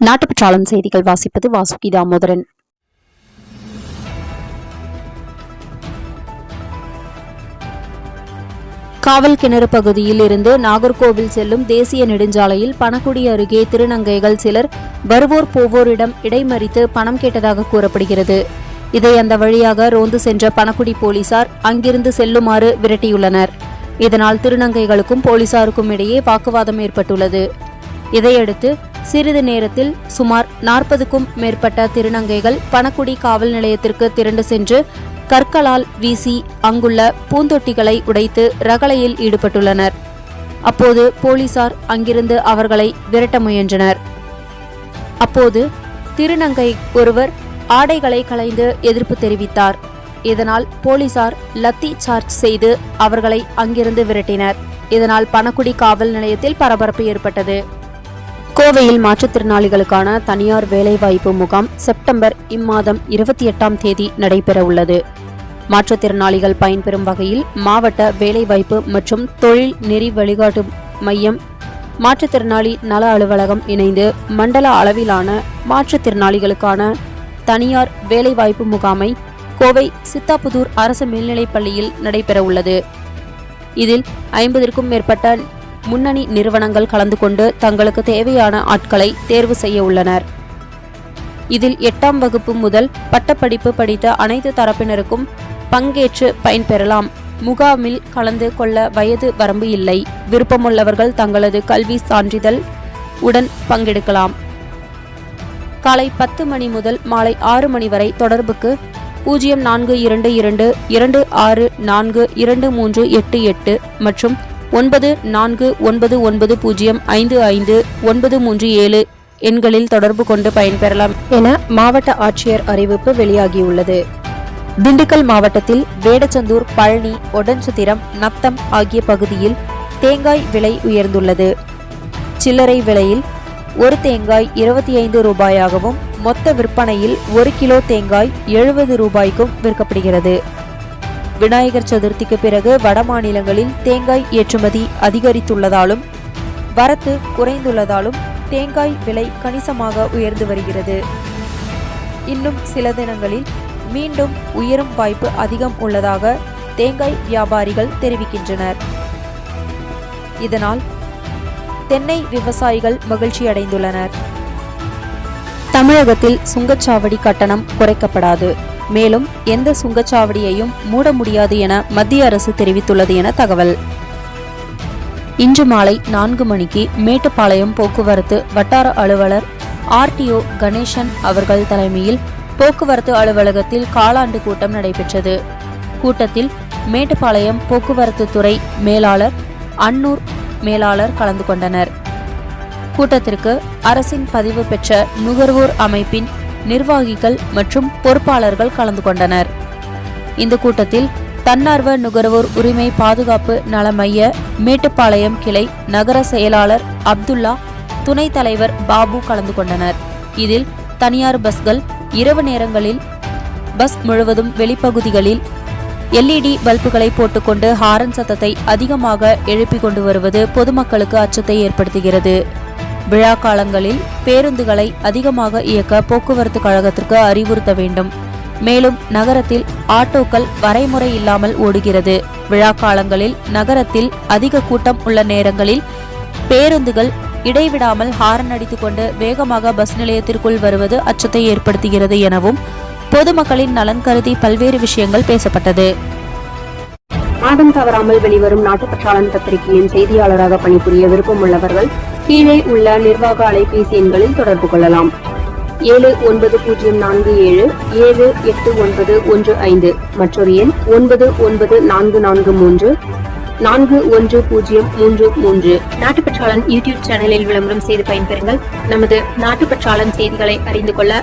நாட்டுப்பற்றாளன் செய்திகள் வாசிப்பது வாசுகி தாமோதரன் காவல் கிணறு பகுதியில் இருந்து நாகர்கோவில் செல்லும் தேசிய நெடுஞ்சாலையில் பணக்குடி அருகே திருநங்கைகள் சிலர் வருவோர் போவோரிடம் இடைமறித்து பணம் கேட்டதாக கூறப்படுகிறது. இதை அந்த வழியாக ரோந்து சென்ற பணக்குடி போலீசார் அங்கிருந்து செல்லுமாறு விரட்டியுள்ளனர். இதனால் திருநங்கைகளுக்கும் போலீசாருக்கும் இடையே வாக்குவாதம் ஏற்பட்டுள்ளது. இதையடுத்து சிறிது நேரத்தில் சுமார் நாற்பதுக்கும் மேற்பட்ட திருநங்கைகள் பணக்குடி காவல் நிலையத்திற்கு திரண்டு சென்று கற்களால் வீசி அங்குள்ள பூந்தொட்டிகளை உடைத்து ரகளையில் ஈடுபட்டுள்ளனர். அப்போது போலீசார் அங்கிருந்து அவர்களை விரட்ட முயன்றனர். அப்போது திருநங்கை ஒருவர் ஆடைகளை களைந்து எதிர்ப்பு தெரிவித்தார். இதனால் போலீசார் லத்தி சார்ஜ் செய்து அவர்களை அங்கிருந்து விரட்டினர். இதனால் பணக்குடி காவல் நிலையத்தில் பரபரப்பு ஏற்பட்டது. கோவையில் மாற்றுத்திறனாளிகளுக்கான தனியார் வேலைவாய்ப்பு முகாம் செப்டம்பர் இம்மாதம் இருபத்தி எட்டாம் தேதி நடைபெற உள்ளது மாற்றுத்திறனாளிகள் பயன்பெறும் வகையில் மாவட்ட வேலைவாய்ப்பு மற்றும் தொழில் நெறி வழிகாட்டு மையம் மாற்றுத்திறனாளி நல அலுவலகம் இணைந்து மண்டல அளவிலான மாற்றுத்திறனாளிகளுக்கான தனியார் வேலைவாய்ப்பு முகாமை கோவை சித்தாபுதூர் அரசு மேல்நிலைப்பள்ளியில் நடைபெறவுள்ளது. நடைபெற உள்ளது இதில் ஐம்பதிற்கும் மேற்பட்ட முன்னணி நிறுவனங்கள் கலந்து கொண்டு தங்களுக்கு தேவையான ஆட்களை தேர்வு செய்ய உள்ளனர். இதில் எட்டாம் வகுப்பு முதல் பட்டப்படிப்பு படித்த அனைத்து தரப்பினருக்கும் பங்கேற்று பயன்பெறலாம் முகாமில் கலந்து கொள்ள வயது வரம்பு இல்லை. விருப்பமுள்ளவர்கள் தங்களது கல்வி சான்றிதழ் உடன் பங்கெடுக்கலாம். காலை பத்து மணி முதல் மாலை ஆறு மணி வரை தொடர்புக்கு பூஜ்ஜியம் நான்கு இரண்டு இரண்டு இரண்டு ஆறு நான்கு இரண்டு மூன்று எட்டு எட்டு மற்றும் ஒன்பது நான்கு ஒன்பது ஒன்பது பூஜ்ஜியம் ஐந்து ஐந்து ஒன்பது மூன்று ஏழு எண்களில் தொடர்பு கொண்டு பயன்பெறலாம் என மாவட்ட ஆட்சியர் அறிவிப்பு வெளியாகியுள்ளது. திண்டுக்கல் மாவட்டத்தில் வேடச்சந்தூர் பழனி ஒடன்சத்திரம் நத்தம் ஆகிய பகுதியில் தேங்காய் விலை உயர்ந்துள்ளது. சில்லறை விலையில் ஒரு தேங்காய் இருபத்தி ஐந்து ரூபாயாகவும் மொத்த விற்பனையில் ஒரு கிலோ தேங்காய் எழுபது ரூபாய்க்கும் விற்கப்படுகிறது. விநாயகர் சதுர்த்திக்கு பிறகு வட மாநிலங்களில் தேங்காய் ஏற்றுமதி அதிகரித்துள்ளதாலும் வரத்து குறைந்துள்ளதாலும் தேங்காய் விலை கணிசமாக உயர்ந்து வருகிறது. இன்னும் சில தினங்களில் மீண்டும் உயரும் வாய்ப்பு அதிகம் உள்ளதாக தேங்காய் வியாபாரிகள் தெரிவிக்கின்றனர். இதனால் தென்னை விவசாயிகள் மகிழ்ச்சி அடைந்துள்ளனர். தமிழகத்தில் சுங்கச்சாவடி கட்டணம் குறைக்கப்படாது. மேலும் எந்த சுங்கச்சாவடியையும் மூட முடியாது என மத்திய அரசு தெரிவித்துள்ளது என தகவல். இன்று மாலை நான்கு மணிக்கு மேட்டுப்பாளையம் போக்குவரத்து வட்டார அலுவலர் ஆர்டிஓ கணேசன் அவர்கள் தலைமையில் போக்குவரத்து அலுவலகத்தில் காலாண்டு கூட்டம் நடைபெற்றது. கூட்டத்தில் மேட்டுப்பாளையம் போக்குவரத்து துறை மேலாளர் அன்னூர் மேலாளர் கலந்து கொண்டனர். கூட்டத்திற்கு அரசின் பதிவு பெற்ற நுகர்வோர் அமைப்பின் நிர்வாகிகள் மற்றும் பொறுப்பாளர்கள் கலந்து கொண்டனர். இந்த கூட்டத்தில் தன்னார்வ நுகர்வோர் உரிமை பாதுகாப்பு நல மைய மேட்டுப்பாளையம் கிளை நகர செயலாளர் அப்துல்லா துணைத் தலைவர் பாபு கலந்து கொண்டனர். இதில் தனியார் பஸ்கள் இரவு நேரங்களில் பஸ் முழுவதும் வெளிப்பகுதிகளில் எல்இடி பல்புகளை போட்டுக்கொண்டு ஹாரன் சத்தத்தை அதிகமாக எழுப்பிக் கொண்டு வருவது பொதுமக்களுக்கு அச்சத்தை ஏற்படுத்துகிறது. விழா காலங்களில் பேருந்துகளை அதிகமாக இயக்க போக்குவரத்து கழகத்திற்கு அறிவுறுத்த வேண்டும். மேலும் நகரத்தில் ஆட்டோக்கள் வரைமுறை இல்லாமல் ஓடுகிறது. விழா காலங்களில் நகரத்தில் அதிக கூட்டம் உள்ள நேரங்களில் பேருந்துகள் இடைவிடாமல் ஹாரன் அடித்துக்கொண்டு வேகமாக பஸ் நிலையத்திற்குள் வருவது அச்சத்தை ஏற்படுத்துகிறது எனவும் பொதுமக்களின் நலன் கருதி பல்வேறு விஷயங்கள் பேசப்பட்டது. மாதம் தவறாமல் வெளிவரும் நாட்டுப்பற்றாளன் பத்திரிகையின் செய்தியாளராக பணிபுரிய விருப்பம் உள்ளவர்கள் கீழே உள்ள நிர்வாக அலைபேசி எண்களில் தொடர்பு கொள்ளலாம். ஏழு ஒன்பது பூஜ்ஜியம் நான்கு ஏழு ஏழு எட்டு ஒன்பது ஒன்று ஐந்து மற்றொரு எண் ஒன்பது ஒன்பது நான்கு நான்கு மூன்று நான்கு ஒன்று பூஜ்ஜியம் மூன்று மூன்று. நாட்டுப்பற்றாளன் யூடியூப் சேனலில் விளம்பரம் செய்து பயன்பெறுங்கள். நமது நாட்டுப்பற்றாளன் செய்திகளை அறிந்து கொள்ள